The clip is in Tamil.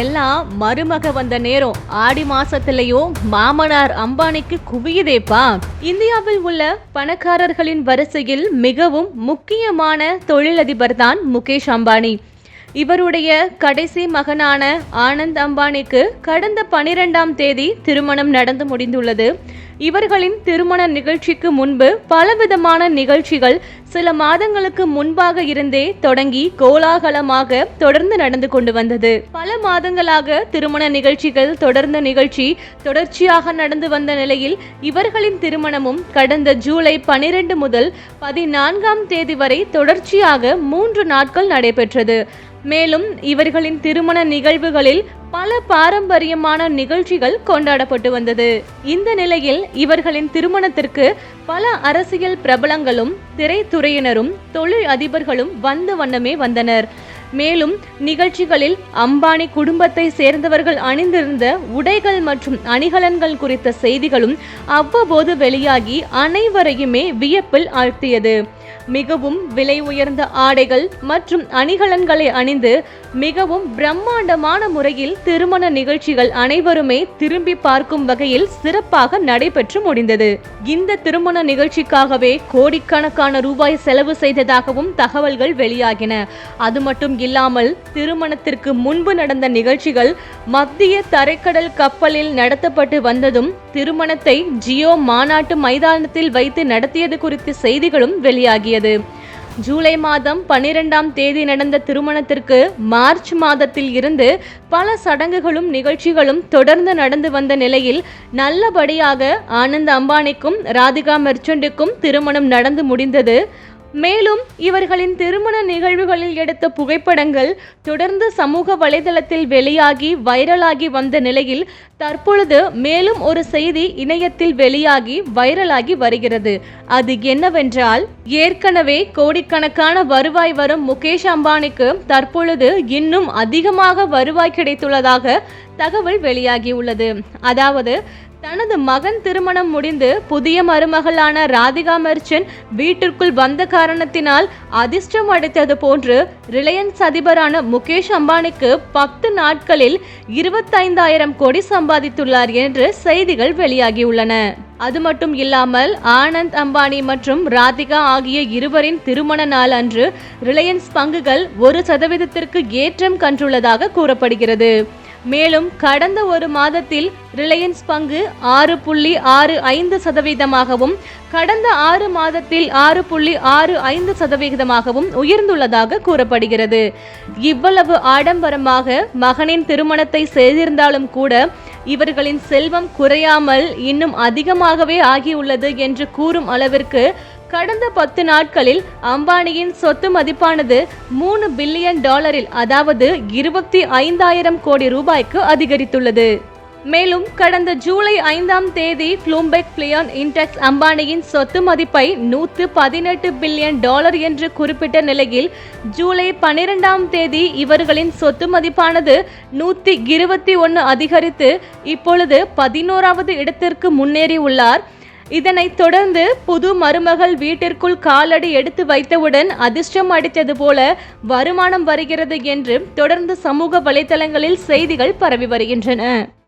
எல்லாம் மருமக வந்த நேரம். ஆடி மாசத்திலையும் மாமனார் அம்பானிக்கு குவியுதேப்பா? இந்தியாவில் உள்ள பணக்காரர்களின் வரிசையில் மிகவும் முக்கியமான தொழிலதிபர் தான் முகேஷ் அம்பானி. இவருடைய கடைசி மகனான ஆனந்த் அம்பானிக்கு கடந்த பனிரெண்டாம் தேதி திருமணம் நடந்து முடிந்துள்ளது. இவர்களின் திருமண நிகழ்ச்சிக்கு முன்பு பலவிதமான நிகழ்ச்சிகள் சில மாதங்களுக்கு முன்பாக இருந்தே தொடங்கி கோலாகலமாக தொடர்ந்து நடந்து கொண்டு வந்தது. பல மாதங்களாக திருமண நிகழ்ச்சிகள் தொடர்ந்த நிகழ்ச்சி தொடர்ச்சியாக நடந்து வந்த நிலையில் இவர்களின் திருமணமும் கடந்த ஜூலை பனிரெண்டு முதல் பதினான்காம் தேதி வரை தொடர்ச்சியாக மூன்று நாட்கள் நடைபெற்றது. மேலும் இவர்களின் திருமண நிகழ்வுகளில் பல பாரம்பரியமான நிகழ்ச்சிகள் கொண்டாடப்பட்டு வந்தது. இந்த நிலையில் இவர்களின் திருமணத்திற்கு பல அரசியல் பிரபலங்களும் திரைத்துறையினரும் தொழில் அதிபர்களும் வந்த வண்ணமே வந்தனர். மேலும் நிகழ்ச்சிகளில் அம்பானி குடும்பத்தை சேர்ந்தவர்கள் அணிந்திருந்த உடைகள் மற்றும் அணிகலன்கள் குறித்த செய்திகளும் அவ்வப்போது வெளியாகி அனைவரையுமே வியப்பில் ஆழ்த்தியது. மிகவும் விலை உயர்ந்த ஆடைகள் மற்றும் அணிகலன்களை அணிந்து மிகவும் பிரம்மாண்டமான முறையில் திருமண நிகழ்ச்சிகள் அனைவருமே திரும்பி பார்க்கும் வகையில் சிறப்பாக நடைபெற்று முடிந்தது. இந்த திருமண நிகழ்ச்சிக்காகவே கோடிக்கணக்கான ரூபாய் செலவு செய்ததாகவும் தகவல்கள் வெளியாகின. அது மட்டும் இல்லாமல் திருமணத்திற்கு முன்பு நடந்த நிகழ்ச்சிகள் மத்திய தரைக்கடல் கப்பலில் நடத்தப்பட்டு வந்ததும் திருமணத்தை ஜியோ மாநாட்டு மைதானத்தில் வைத்து நடத்தியது குறித்த செய்திகளும் தொடங்கியது ஜூலை மாதம் பனிரெண்டாம் தேதி நடந்த திருமணத்திற்கு மார்ச் மாதத்தில் இருந்து பல சடங்குகளும் நிகழ்ச்சிகளும் தொடர்ந்து நடந்து வந்த நிலையில் நல்லபடியாக ஆனந்த் அம்பானிக்கும் ராதிகா மெர்ச்சண்டுக்கும் திருமணம் நடந்து முடிந்தது. மேலும் இவர்களின் திருமண நிகழ்வுகளில் எடுத்த புகைப்படங்கள் தொடர்ந்து சமூக வலைதளத்தில் வெளியாகி வைரலாகி வந்த நிலையில் தற்பொழுது மேலும் ஒரு செய்தி இணையத்தில் வெளியாகி வைரலாகி வருகிறது. அது என்னவென்றால் ஏற்கனவே கோடிக்கணக்கான வருவாய் வரும் முகேஷ் அம்பானிக்கு தற்பொழுது இன்னும் அதிகமாக வருவாய் கிடைத்துள்ளதாக தகவல் வெளியாகியுள்ளது. அதாவது தனது மகன் திருமணம் முடிந்து புதிய மருமகளான ராதிகா மெர்ச்சன் வீட்டிற்குள் வந்த காரணத்தினால் அதிர்ஷ்டம் அடைத்தது போன்று ரிலையன்ஸ் அதிபரான முகேஷ் அம்பானிக்கு பத்து நாட்களில் இருபத்தைந்தாயிரம் கோடி சம்பாதித்துள்ளார் என்று செய்திகள் வெளியாகியுள்ளன. அது மட்டும் இல்லாமல் ஆனந்த் அம்பானி மற்றும் ராதிகா ஆகிய இருவரின் திருமண நாள் அன்று ரிலையன்ஸ் பங்குகள் ஒரு சதவீதத்திற்கு ஏற்றம் கண்டுள்ளதாக கூறப்படுகிறது. மேலும் கடந்த ஒரு மாதத்தில் ரிலையன்ஸ் பங்கு ஆறு புள்ளி ஆறு ஐந்து சதவீதமாகவும் கடந்த ஆறு மாதத்தில் ஆறு புள்ளி ஆறு ஐந்து சதவிகிதமாகவும் உயர்ந்துள்ளதாக கூறப்படுகிறது. இவ்வளவு ஆடம்பரமாக மகனின் திருமணத்தை செய்திருந்தாலும் கூட இவர்களின் செல்வம் குறையாமல் இன்னும் அதிகமாகவே ஆகியுள்ளது என்று கூறும் அளவிற்கு கடந்த பத்து நாட்களில் அம்பானியின் சொத்து மதிப்பானது மூணு பில்லியன் டாலரில் அதாவது இருபத்தி ஐந்தாயிரம் கோடி ரூபாய்க்கு அதிகரித்துள்ளது. மேலும் கடந்த ஜூலை ஐந்தாம் தேதி ப்ளூம்பெக் பிளியான் இன்டெக்ஸ் அம்பானியின் சொத்து மதிப்பை நூற்று பதினெட்டு பில்லியன் டாலர் என்று குறிப்பிட்ட நிலையில் ஜூலை பனிரெண்டாம் தேதி இவர்களின் சொத்து மதிப்பானது நூற்றி இருபத்தி ஒன்று அதிகரித்து இப்பொழுது பதினோராவது இடத்திற்கு முன்னேறி உள்ளார் இதனைத் தொடர்ந்து புது மருமகள் வீட்டிற்குள் காலடி எடுத்து வைத்தவுடன் அதிர்ஷ்டம் அடித்தது போல வருமானம் வருகிறது என்று தொடர்ந்து சமூக வலைதளங்களில் செய்திகள் பரவி வருகின்றன.